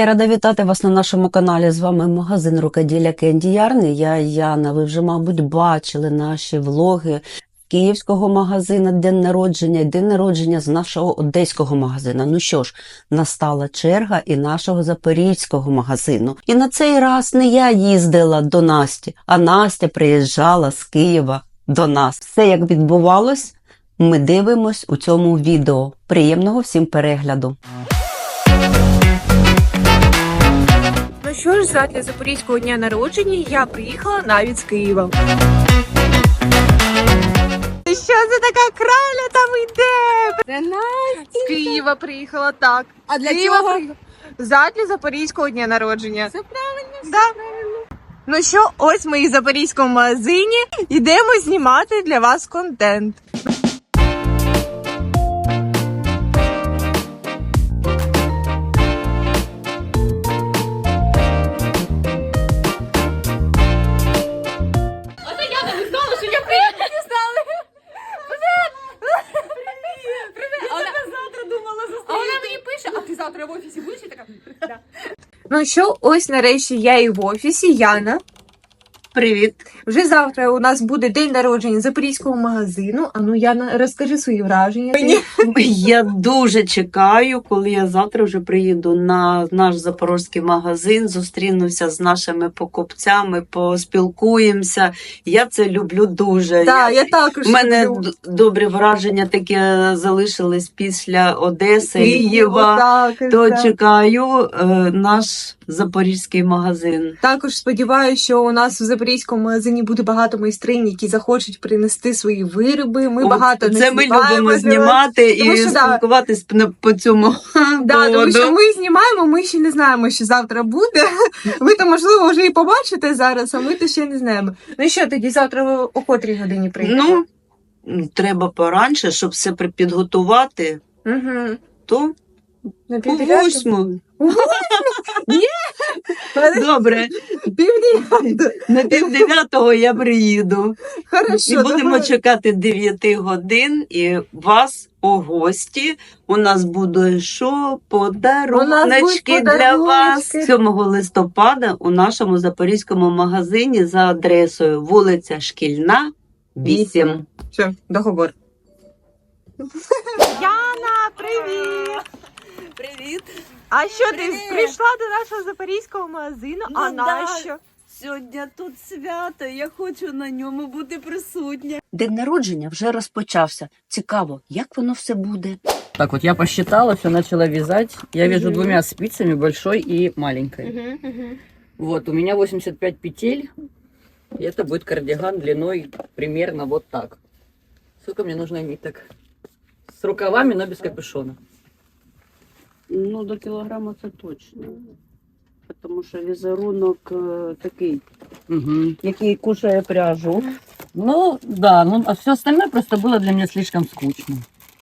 Я рада вітати вас на нашому каналі. З вами магазин рукоділля Кенді Ярни. Я Яна. Ви вже, мабуть, бачили наші влоги київського магазину День народження і день народження з нашого одеського магазину. Ну що ж, настала черга і нашого запорізького магазину. І на цей раз не я їздила до Насті, а Настя приїжджала з Києва до нас. Все як відбувалось, ми дивимось у цьому відео. Приємного всім перегляду. Ну що ж, задля Запорізького дня народження я приїхала навіть з Києва. Що це така краля там йде? Це Настя. З Києва приїхала так. А для Києва чого? приїхала. Задля Запорізького дня народження. Це правильно. Да. Ну що, ось ми і в Запорізькому магазині йдемо знімати для вас контент. В офісі будеш? Я така, Ну що, ось нарешті я і в офісі, Яна. Привіт! Вже завтра у нас буде день народження Запорізького магазину. А ну Яна, розкажи свої враження. Я дуже чекаю, коли я завтра вже приїду на наш запорозький магазин, зустрінуся з нашими покупцями, поспілкуємося. Я це люблю дуже. Так, я також. У мене люблю. добрі враження таке залишились після Одеси, Києва. То так. чекаю е, наш запорізький магазин. Також сподіваюся, що у нас в Запорізькому магазині буде багато майстринь, які захочуть принести свої вироби. Ми О, багато не ми любимо знімати Тому і що, да. спілкуватись на- по цьому Да, тому що ми знімаємо, ми ще не знаємо, що завтра буде. Ви то можливо вже і побачите зараз, а ми то ще не знаємо. Ну що тоді завтра ви о котрій годині приїдете? Ну, треба поранше, щоб все підготувати, угу. то на восьму. Ні. Добре, на пів дев'ятого я приїду. Хорошо. І будемо давай. чекати 9 годин і вас у гості. У нас буде що? Подаруночки для вас. подаруночки. 7 листопада у нашому запорізькому магазині за адресою вулиця Шкільна, 8. Все, договор. Яна, привіт! Привіт! А що ти Привіт! прийшла до нашого запорізького магазину? Ну а да. нащо? Сьогодні тут свято, я хочу на ньому бути присутня. День народження вже розпочався. Цікаво, як воно все буде. Так вот, я посчитала, все начала вязать. Я вяжу двумя спицами, большой и маленькой. Вот, у меня 85 петель. И это будет кардиган длиной примерно вот так. Сколько мне нужно ниток? С рукавами, но без капюшона. Ну, до кілограма це точно. Тому що візерунок е, такий, Мгм. який кушає пряжу. Ну, да, ну, а все остальное просто было для меня слишком скучно.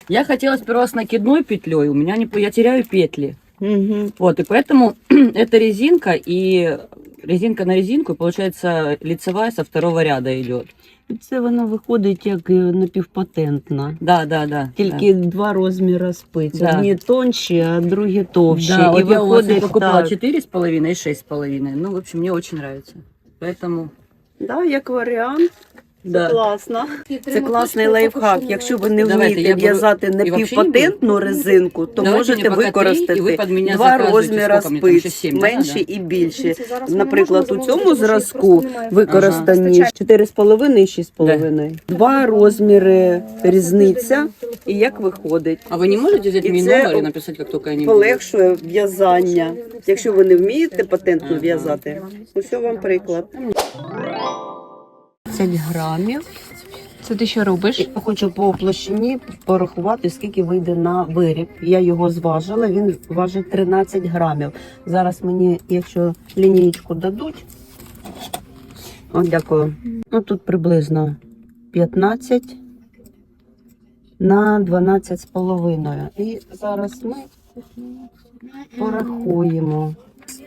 Я хотела сперва с накидной петлей, у меня не, по- я теряю петли. Угу. Вот, и поэтому это резинка, и резинка на резинку, получается лицевая со второго ряда идет. І це вона виходить як е, напівпатентна. Да, да, да. Тільки два розміри спиць. Да. Одні тонші, а другі товщі. Да, вот я у вас виходить покупала так. 4,5 и 6,5. Ну, в общем, мне очень нравится. Поэтому, Да, як варіант. Це да. класно. Це класний лайфхак. Якщо ви не Давайте, вмієте беру- в'язати і не напівпатентну резинку, то Давайте можете мені і ви використати під мене два заказуєте, розміри скільки мені там, ще спиць, сім, да, менші да? і більші. Наприклад, у цьому зразку використані 4,5 і 6,5. Два розміри різниця. І як виходить? А вы не можете взять И мой це номер и написать, как только? Полегшує в'язання. Якщо ви не вмієте патентно Ага. в'язати, ось вам приклад. 10 грамів. Це ти що робиш? Я хочу по площині порахувати, скільки вийде на виріб. Я його зважила, він важить 13 грамів. Зараз мені, якщо лінійку дадуть, о, дякую. Ну тут приблизно 15 на 12 з половиною. І зараз ми порахуємо.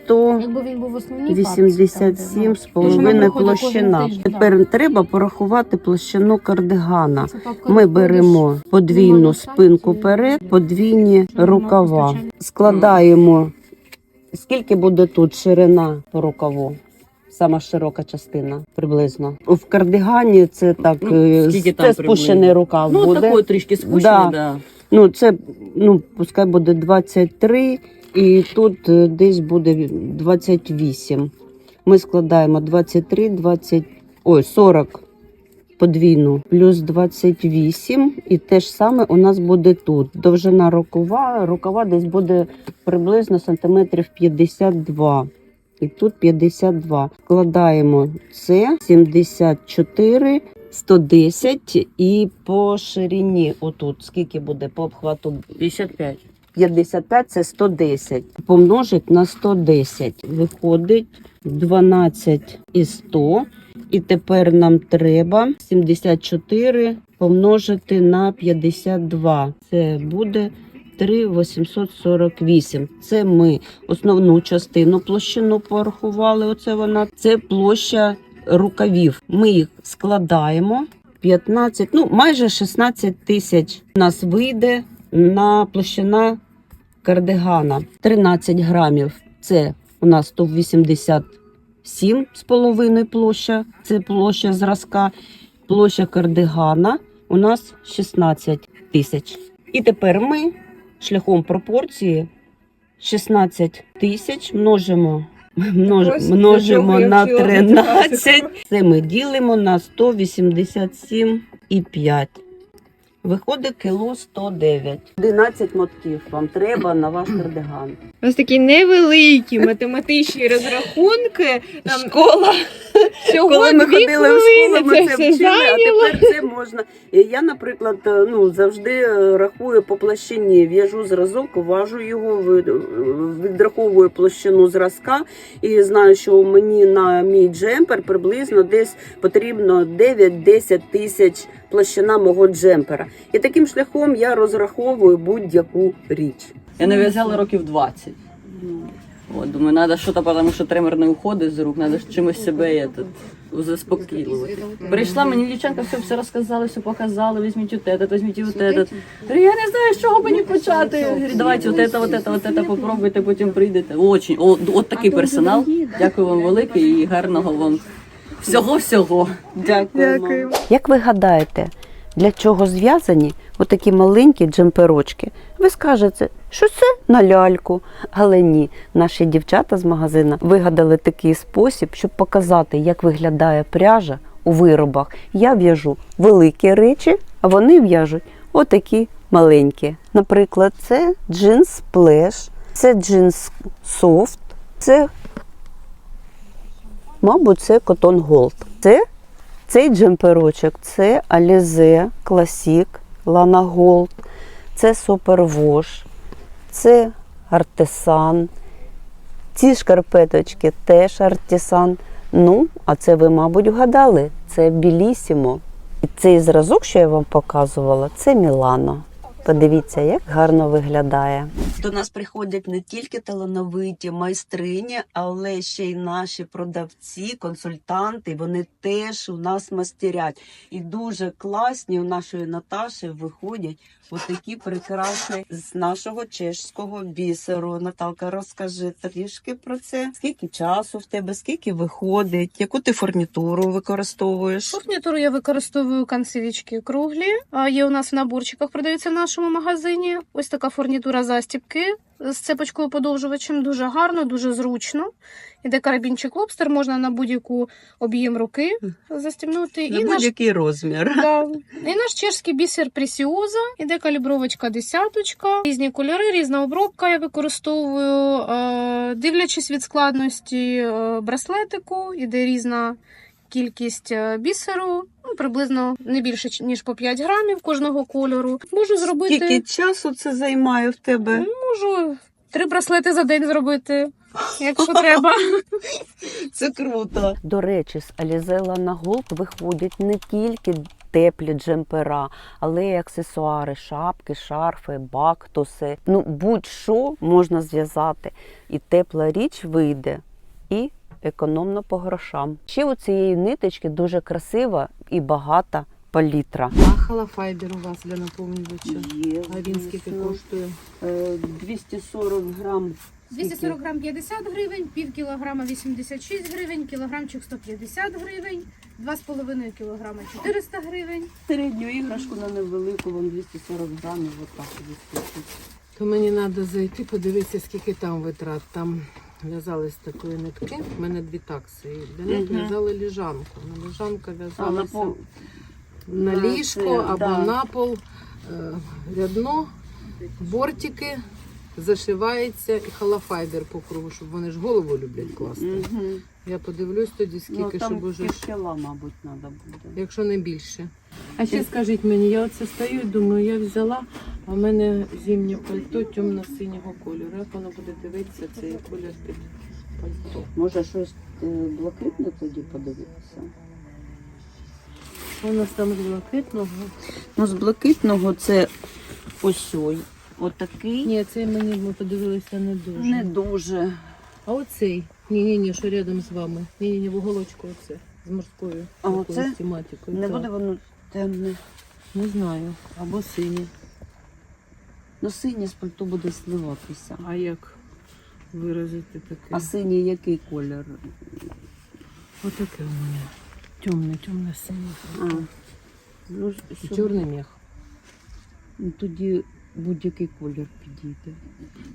100 Якби він був в основній 87 з половиною площина. Тепер треба порахувати площину кардигана. Ми беремо подвійну спинку перед, подвійні рукава, складаємо Скільки буде тут ширина по рукаву? Сама широка частина приблизно. В кардигані це так, Ну, е, це спущений рукав Ну, буде. такой трішки спущений, Да. да. Ну, це ну, пускай буде 23, і тут е, десь буде 28. Ми складаємо 23, 20, ой, 40 подвійну, плюс 28, і те ж саме у нас буде тут. Довжина рукава, рукава десь буде приблизно сантиметрів 52. І тут 52. Складаємо це 74, 110 і по ширині отут. Скільки буде по обхвату 55. 55 це 110. Помножить на 110. Виходить 12 і 100. І тепер нам треба 74 помножити на 52. Це буде 3,848. Це ми основну частину площину порахували. Оце вона. Це площа рукавів. Ми їх складаємо. 15, ну майже 16 тисяч у нас вийде на площина кардигана 13 грамів. Це у нас 187 з половиною площа. Це площа зразка. Площа кардигана у нас 16 тисяч. І тепер ми шляхом пропорції 16 тисяч множимо. множ- множимо на я 13. Це ми ділимо на 187,5. Виходить кіло 109. 11 мотків вам треба на ваш кардиган. У нас такі невеликі математичні розрахунки. Там Школа. всього Коли ми дві ходили в школу, ми це це все вчили, а тепер це можна. Я, наприклад, е, ну завжди е, рахую по площині. В'яжу зразок, важу його, е, відраховую площину зразка і знаю, що мені на мій джемпер приблизно десь потрібно 9-10 тисяч площина мого джемпера. І таким шляхом я розраховую будь-яку річ. Я не в'язала років 20. От, думаю, треба щось, тому що тремор не уходить з рук, треба чимось себе я тут заспокоювати. Прийшла мені дівчинка, все, все розказали, все показали, візьміть от этот, візьміть от этот. Говорю, я не знаю, з чого мені почати. Я Говорю, давайте от это, от это, от это попробуйте, потім прийдете. Очень, от, от такий персонал. Дякую вам велике і гарного вам всього-всього. Дякую. Дякую. Як ви гадаєте, для чого зв'язані отакі маленькі джемперочки? Ви скажете, що це на ляльку. Але ні, наші дівчата з магазина вигадали такий спосіб, щоб показати, як виглядає пряжа у виробах. Я в'яжу великі речі, а вони в'яжуть отакі маленькі. Наприклад, це джинс плеш, це джинс софт, це, мабуть, це котон голд. Це цей джемперочок це Alize Classic Lana Gold, це Superwash, це Артесан. Ці шкарпеточки теж артисан. Ну, а це ви, мабуть, вгадали. Це Білісімо. І цей зразок, що я вам показувала, це Мілано. Подивіться, як гарно виглядає. До нас приходять не тільки талановиті майстрині, але ще й наші продавці, консультанти. Вони теж у нас мастерять. І дуже класні у нашої Наташі виходять отакі прекрасні з нашого чешського бісеру. Наталка, розкажи трішки про це. Скільки часу в тебе, скільки виходить, яку ти фурнітуру використовуєш? Фурнітуру я використовую канцевічки круглі. А Є у нас в наборчиках, продаються в нашому магазині. Ось така фурнітура застібки з цепочкою подовжувачем. Дуже гарно, дуже зручно. Іде карабінчик лобстер, можна на будь-яку об'єм руки застібнути. На І будь-який розмір. да, і наш чешський бісер Пресіоза. Іде калібровочка десяточка. Різні кольори, різна обробка я використовую. Е, Дивлячись від складності е, браслетику, іде різна кількість е, бісеру, приблизно не більше ніж по 5 грамів кожного кольору. Можу зробити Скільки часу це займає в тебе? можу три браслети за день зробити, якщо треба. Це круто. До речі, з Алізела на Голд виходять не тільки теплі джемпера, але й аксесуари, шапки, шарфи, бактуси. Ну, будь-що можна зв'язати. І тепла річ вийде, і економно по грошам. Ще у цієї ниточки дуже красива і багата палітра. А халафайбер у вас для наповнювача? А він скільки коштує? Е, 240 грам 240 грам 50 гривень, пів кілограма 86 гривень, кілограмчик 150 гривень, 2,5 кілограма 400 гривень. Середню іграшку на невелику, вам 240 грамів, отак. То мені треба зайти, подивитися, скільки там витрат. Там в'язали з такої нитки. У мене дві такси. І для них Мгм. в'язали ліжанку. На ліжанка в'язалася пол... на на ліжко це, або да. на пол, е, рядно, бортики, зашивається і халафайдер по кругу, щоб вони ж голову люблять класти. Мгм. Я подивлюсь тоді, Ну, скільки, там щоб уже. мабуть, треба буде. якщо не більше. А ще скажіть мені, я оце стою і думаю, я взяла, а в мене зимнє пальто темно-синього кольору. Як воно буде дивитися, цей колір під пальто. Може щось е, блакитне тоді подивитися? Що у нас там з блакитного? Ну, з блакитного це ось ой. Отакий. Ні, цей мені ми подивилися не дуже. Не дуже. А оцей? Ні, ні, ні, що рядом з вами. Ні, ні, ні, в уголочку оце. З морською А оце? тематикою. Не так. буде воно темне. Не знаю. Або синє. Ну, синє з пальто буде сливатися. А як виразити таке? А синій який колір? Отаке у мене. Темне, темне синє. А. Ну, що- чорний мех. Ну, Тоді будь-який колір підійде.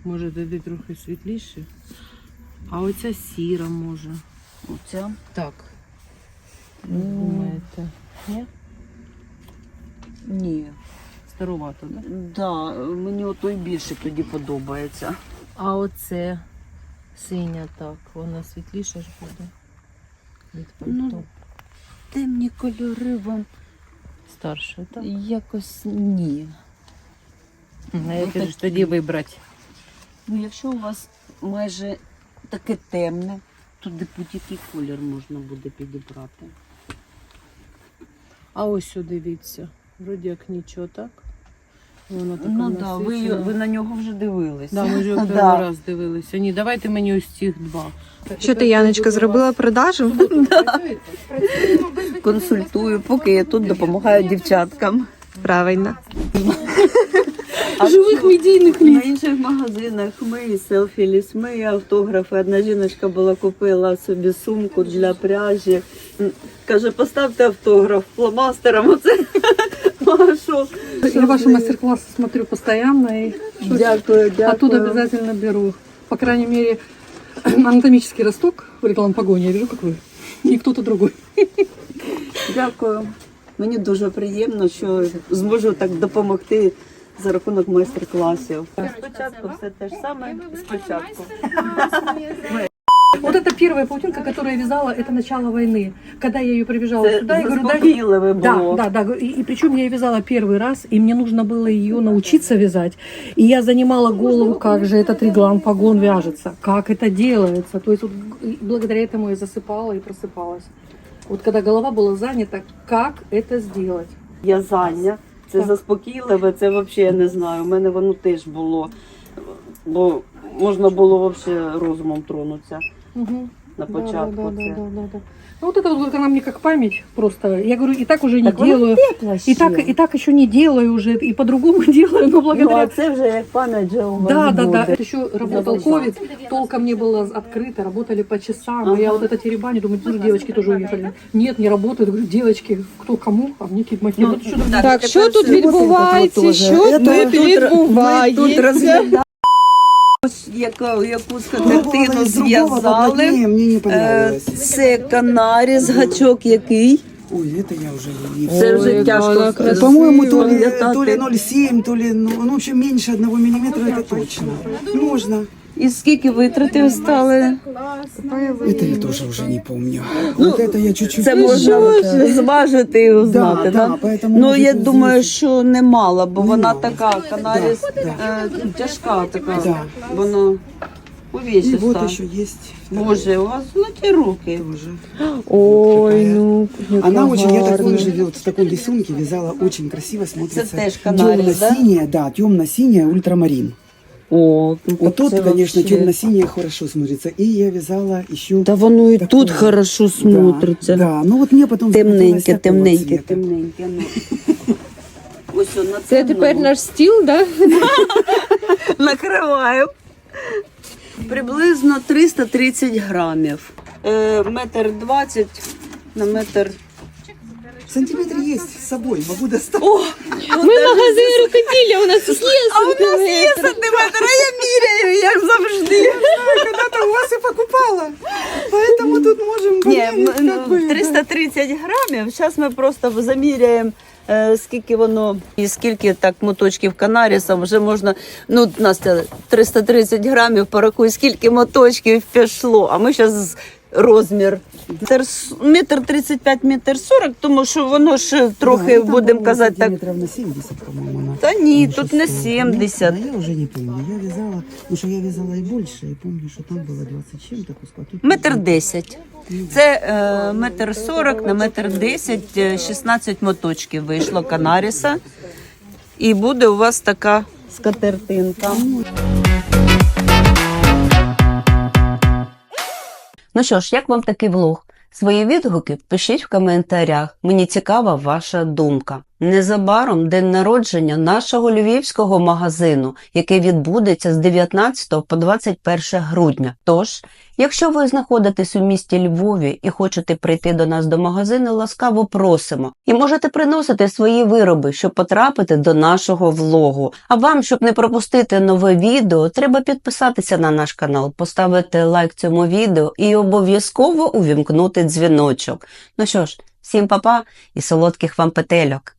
Може, тоді трохи світліше. А оця сіра може. Оця. Так. Ну. Думаєте? Ні? Ні. Старовато, так? Да, мені отой більше тоді подобається. А оце синя, так. Вона світліша ж буде. Від. Ну, Темні кольори вам Старше, так? якось ні. А як же ж тоді вибрати? Ну, якщо у вас майже таке темне, то де будь-який колір можна буде підібрати. А ось сюди дивіться. Вроді як нічого, так? Воно таке Ну так, да, ви, ви на нього вже дивилися. Да, ми його Да. перший раз дивилися. Ні, давайте мені ось цих два. Що ти, Яночка, зробила продажу? Консультую, поки я тут допомагаю дівчаткам. Правильно. Живих медійних На інших магазинах ми селфі лісми, автографи. Одна жіночка була купила собі сумку для пряжі. Каже, поставте автограф фломастером. Оце. А що? Я ваши мастер-классы смотрю постоянно и Дякую, дякую. оттуда обязательно беру. По крайней мере, анатомический росток в реклам погоне я вижу, как вы. И кто-то другой. Дякую. Мені дуже приємно, що зможу так допомогти за рахунок майстер-класів. Спочатку все те ж саме. Спочатку. Вот это первая паутинка, которую я вязала, это начало войны. Когда я ее прибежала сюда, я говорю, дай... Да, да, да. И, и причем я ее вязала первый раз, и мне нужно было ее научиться вязать. И я занимала голову, как же этот реглан погон вяжется, как это делается. То есть вот благодаря этому я засыпала и просыпалась. Вот когда голова была занята, как это сделать. В'язання. Це заспокійливе, це взагалі я не знаю. У мене воно теж було. Бо можна було взагалі розумом тронутися Мгм. на Да, початку. Да, да, це. да, да, да. Ну вот это вот она мне как память просто. Я говорю, и так уже не Так воно делаю. тепла И ще. так, и так еще не делаю уже, и по-другому делаю, но Ну, благодаря... а це вже як пам'ять же у вас Да, да, буде. да. Это еще работал Забыла. ковид, толком не было открыто, работали по часам. Ага. Я вот это теребаню, думаю, тоже девочки тоже уехали. Нет, не работают. Говорю, девочки, кто кому, а мне кидмахи. Ну, вот еще так, Так, що тепер тут все. відбувається? От Що от тут Ми тут- Ми тут відбувається? Розглядаємо, яку, яку скатертину зв'язали. Е. Це канаріс, гачок який. Ой, это я вже її. Це вже тяжко По-моєму, то ли, то ли 0,7, то ли, ну, ну, в общем, менше одного мм, це точно. Можно. І скільки витратив стали? Это я тоже уже не помню. вот это я чуть-чуть... Це можна зважити і узнати, да, да? да, поэтому Ну, может я быть, думаю, здесь- що немало, бо вона Немало. така, канаріс Да, да. е, тяжка така. Да. Воно И увесиста. вот еще есть. Боже, у вас золоті руки. Тоже. Ой, ну, Она очень, я такой же вот в таком рисунке вязала, очень красиво смотрится. теж канарис, да? Темно-синяя, да, темно-синяя ультрамарин. О, ну, Вот тут, це конечно, вообще- темно-синяя хорошо смотрится. И я вязала еще... Та воно і Такое. тут хорошо смотриться. Да, да, ну вот мне потом Темненьке, темненьке, темненьке. Ну. Ось на Це тепер наш стіл, да? накриваю. Приблизно 330 грамів. Е, метр 20 на метр. Сантиметр есть с собой, могу достать. Ми магазин рукоділля, у нас є А у нас є сантиметр, а я міряю, як завжди. Когда-то у вас и покупала. Поэтому тут можем Ні, померить, м- как бы, 330 грамів. Зараз ми просто заміряємо, е, скільки воно і скільки так моточків канаріса вже можна. Ну, Настя, 330 грамів, порахуй, скільки моточків пішло. А ми зараз розмір. Метр с- Метр 35, метр 40, тому що воно ж трохи, Да, ну, будемо казати так. сантиметров на 70, по-моему, она. Та ні, Ну, тут не шестого. 70. Ну, я уже не помню. Я вязала, потому что я вязала и больше, и помню, что там было 20 с чем-то кусков. Тут Метр 10. Це е, метр 40 на метр 10, е, 16 моточків вийшло канаріса. І буде у вас така скатертинка. Ну що ж, як вам такий влог? Свої відгуки пишіть в коментарях. Мені цікава ваша думка. Незабаром день народження нашого львівського магазину, який відбудеться з 19 по 21 грудня. Тож, якщо ви знаходитесь у місті Львові і хочете прийти до нас до магазину, ласкаво просимо. І можете приносити свої вироби, щоб потрапити до нашого влогу. А вам, щоб не пропустити нове відео, треба підписатися на наш канал, поставити лайк цьому відео і обов'язково увімкнути дзвіночок. Ну що ж, всім па-па і солодких вам петельок!